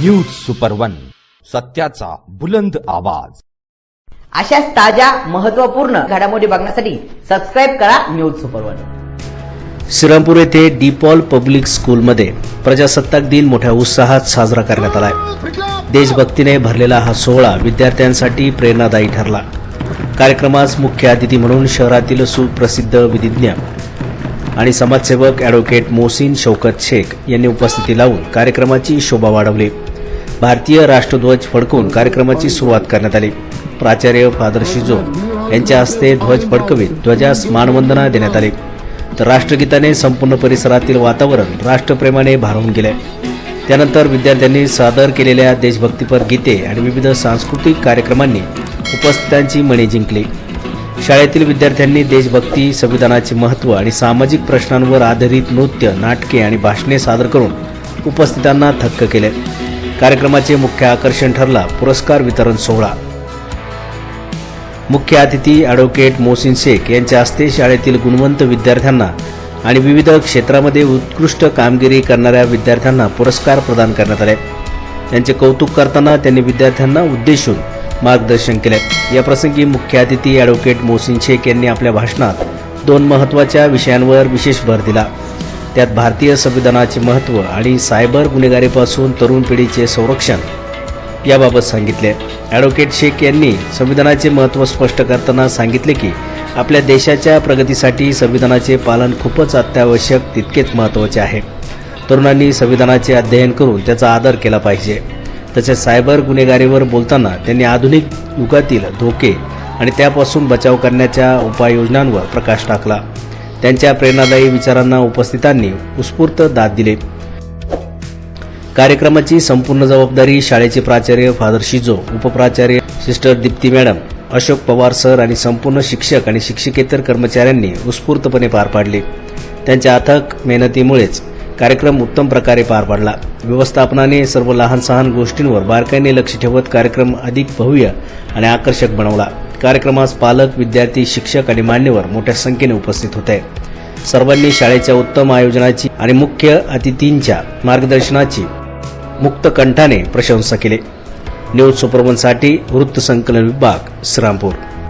News super one सत्याचा बुलंद आवाज. अशाच ताज्या महत्त्वपूर्ण घडामोडी बघण्यासाठी सबस्क्राईब करा न्यूज सुपर वन श्रीरामपूर येथे डीपॉल पब्लिक स्कूलमध्ये प्रजासत्ताक दिन मोठ्या उत्साहात साजरा करण्यात आलाय. देशभक्तीने भरलेला हा सोहळा विद्यार्थ्यांसाठी प्रेरणादायी ठरला. कार्यक्रमास मुख्य अतिथी म्हणून शहरातील सुप्रसिद्ध विधिज्ञ आणि समाजसेवक ॲडव्होकेट मोहसिन शौकत शेख यांनी उपस्थिती लावून कार्यक्रमाची शोभा वाढवली. भारतीय राष्ट्रध्वज फडकून कार्यक्रमाची सुरुवात करण्यात आली. प्राचार्य फादर शिजो यांच्या हस्ते ध्वज फडकवीत ध्वजास मानवंदना देण्यात आली. तर राष्ट्रगीताने संपूर्ण परिसरातील वातावरण राष्ट्रप्रेमाने भारून गेले. त्यानंतर विद्यार्थ्यांनी सादर केलेल्या देशभक्तीपर गीते आणि विविध सांस्कृतिक कार्यक्रमांनी उपस्थितांची मने जिंकली. शाळेतील विद्यार्थ्यांनी देशभक्ती संविधानाचे महत्त्व आणि सामाजिक प्रश्नांवर आधारित नृत्य नाटके आणि भाषणे सादर करून उपस्थितांना थक्क केले. कार्यक्रमाचे मुख्य आकर्षण ठरला पुरस्कार वितरण सोहळा. मुख्य अतिथी ॲडव्होकेट मोहसिन शेख यांच्या हस्ते शाळेतील गुणवंत विद्यार्थ्यांना आणि विविध क्षेत्रामध्ये उत्कृष्ट कामगिरी करणाऱ्या विद्यार्थ्यांना पुरस्कार प्रदान करण्यात आले. त्यांचे कौतुक करताना त्यांनी विद्यार्थ्यांना उद्देशून मार्गदर्शन केले. या प्रसंगी मुख्य अतिथी ॲडव्होकेट मोहसिन शेख यांनी आपल्या भाषणात दोन महत्त्वाच्या विषयांवर विशेष भर दिला. त्यात भारतीय संविधानाचे महत्त्व आणि सायबर गुन्हेगारीपासून तरुण पिढीचे संरक्षण याबाबत सांगितले. ॲडव्होकेट शेख यांनी संविधानाचे महत्त्व स्पष्ट करताना सांगितले की आपल्या देशाच्या प्रगतीसाठी संविधानाचे पालन खूपच अत्यावश्यक तितकेच महत्त्वाचे आहे. तरुणांनी संविधानाचे अध्ययन करून त्याचा आदर केला पाहिजे. तसेच सायबर गुन्हेगारीवर बोलताना त्यांनी आधुनिक युगातील धोके आणि त्यापासून बचाव करण्याच्या उपाययोजनांवर प्रकाश टाकला. त्यांच्या प्रेरणादायी विचारांना उपस्थितांनी उत्स्फूर्त दाद दिले. कार्यक्रमाची संपूर्ण जबाबदारी शाळेचे प्राचार्य father Shijo उपप्राचार्य sister Deepti madam Ashok Pawar sir आणि संपूर्ण शिक्षक आणि शिक्षकेतर कर्मचाऱ्यांनी उत्स्फूर्तपणे पार पाडले. त्यांच्या अथक मेहनतीमुळेच कार्यक्रम उत्तम प्रकारे पार पाडला. व्यवस्थापनाने सर्व लहान सहान गोष्टींवर बारकाईने लक्ष ठेवत कार्यक्रम अधिक भव्य आणि आकर्षक बनवला. कार्यक्रमास पालक विद्यार्थी शिक्षक आणि मान्यवर मोठ्या संख्येने उपस्थित होते. सर्वांनी शाळेच्या उत्तम आयोजनाची आणि मुख्य अतिथींच्या मार्गदर्शनाची मुक्त कंठाने प्रशंसा केली. न्यूज वृत्त वृत्तसंकलन विभाग श्रीरामपूर.